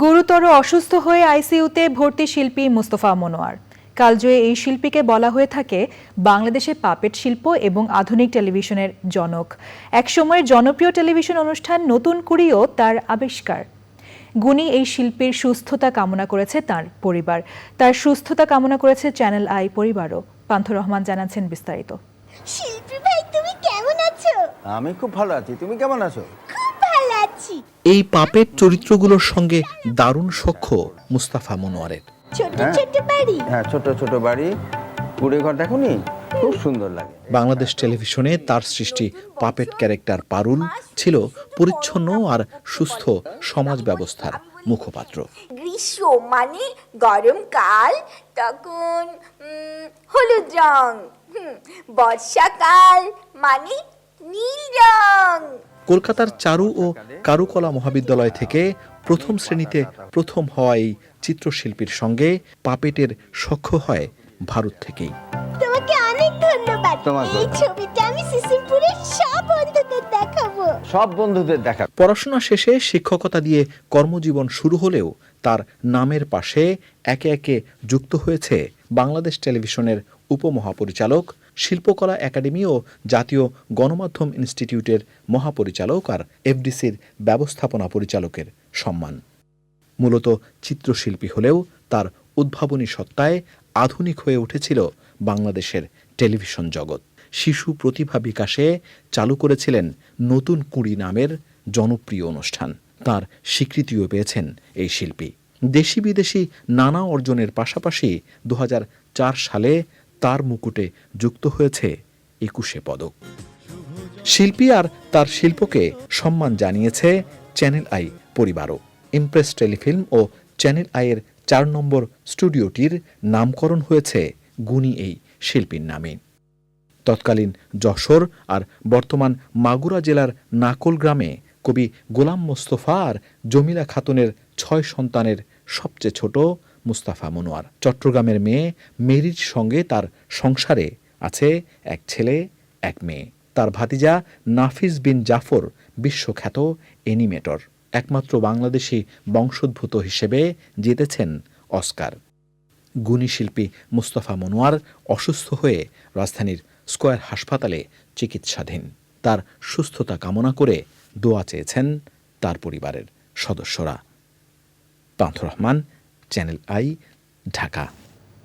গুরুতর অসুস্থ হয়ে আইসিইউতে ভর্তি শিল্পী মুস্তফা মনোয়ার। কালজয়ী এই শিল্পীকে বলা হয়ে থাকে বাংলাদেশে পাপেট শিল্প এবং আধুনিক টেলিভিশনের জনক। একসময়ের জনপ্রিয় টেলিভিশন অনুষ্ঠান নতুন কুড়িও তার আবিষ্কার। গুণী এই শিল্পীর সুস্থতা কামনা করেছে তার পরিবার। তার সুস্থতা কামনা করেছে চ্যানেল আই পরিবারও। পান্থ রহমান জানাচ্ছেন বিস্তারিত। শিল্পী ভাই তুমি কেমন আছো? আমি খুব ভালো আছি। তুমি কেমন আছো? এই পাপের চরিত্রগুলোর সঙ্গে দারুণ সখ্য মুস্তাফা মনোয়ারের। ছোট হ্যাঁ। ছোট বাড়ি। হ্যাঁ ছোট ছোট বাড়ি কুড়ে ঘর দেখুনি? খুব সুন্দর লাগে। বাংলাদেশ টেলিভিশনে তার সৃষ্টি পাপেট ক্যারেক্টার পারুল ছিল পরিচ্ছন্ন আর সুস্থ সমাজ ব্যবস্থার মুখপাত্র। গ্রীষ্ম মানে গরমকাল তখন উম, হলুদ রং। হুম, বর্ষাকাল মানে নীল রং। কলকাতার চারু ও কারুকলা মহাবিদ্যালয় থেকে প্রথম শ্রেণীতে প্রথম হওয়া এই চিত্রশিল্পীর সঙ্গে পাপেটের সখ্য হয় ভারত থেকেই। তোমাকে অনেক ধন্যবাদ। এই ছবিটা আমি সিসিমপুরের সব বন্ধুদের দেখাবো। সব বন্ধুদের দেখা পড়াশোনা শেষে শিক্ষকতা দিয়ে কর্মজীবন শুরু হলেও তার নামের পাশে একে একে যুক্ত হয়েছে বাংলাদেশ টেলিভিশনের উপমহাপরিচালক শিল্পকলা একাডেমি ও জাতীয় গণমাধ্যম ইনস্টিটিউটের মহাপরিচালক আর এফডিসির ব্যবস্থাপনা পরিচালকের সম্মান। মূলত চিত্রশিল্পী হলেও তার উদ্ভাবনী সত্তায় আধুনিক হয়ে উঠেছিল বাংলাদেশের টেলিভিশন জগৎ। শিশু প্রতিভা বিকাশে চালু করেছিলেন নতুন কুড়ি নামের জনপ্রিয় অনুষ্ঠান। তার স্বীকৃতিও পেয়েছেন এই শিল্পী। দেশি বিদেশি নানা অর্জনের পাশাপাশি দু হাজার চার সালে তার মুকুটে যুক্ত হয়েছে একুশে পদক। শিল্পী আর তার শিল্পকে সম্মান জানিয়েছে চ্যানেল আই পরিবারও। ইমপ্রেস টেলিফিল্ম ও চ্যানেল আইয়ের চার নম্বর স্টুডিওটির নামকরণ হয়েছে গুণী এই শিল্পীর নামে। তৎকালীন যশোর আর বর্তমান মাগুরা জেলার নাকল গ্রামে কবি গোলাম মোস্তফা আর জমিলা খাতুনের ছয় সন্তানের সবচেয়ে ছোট মুস্তাফা মনোয়ার। চট্টগ্রামের মেয়ে মেরির সঙ্গে তার সংসারে আছে এক ছেলে, এক মেয়ে। তার ভাতিজা নাফিজ বিন জাফর বিশ্বখ্যাত অ্যানিমেটর। একমাত্র বাংলাদেশি বংশোদ্ভূত হিসেবে জিতেছেন অস্কার। গুণী শিল্পী মুস্তফা মনোয়ার অসুস্থ হয়ে রাজধানীর স্কয়ার হাসপাতালে চিকিৎসাধীন। তার সুস্থতা কামনা করে দোয়া চেয়েছেন তার পরিবারের সদস্যরা। Panth Rahman Channel I Dhaka.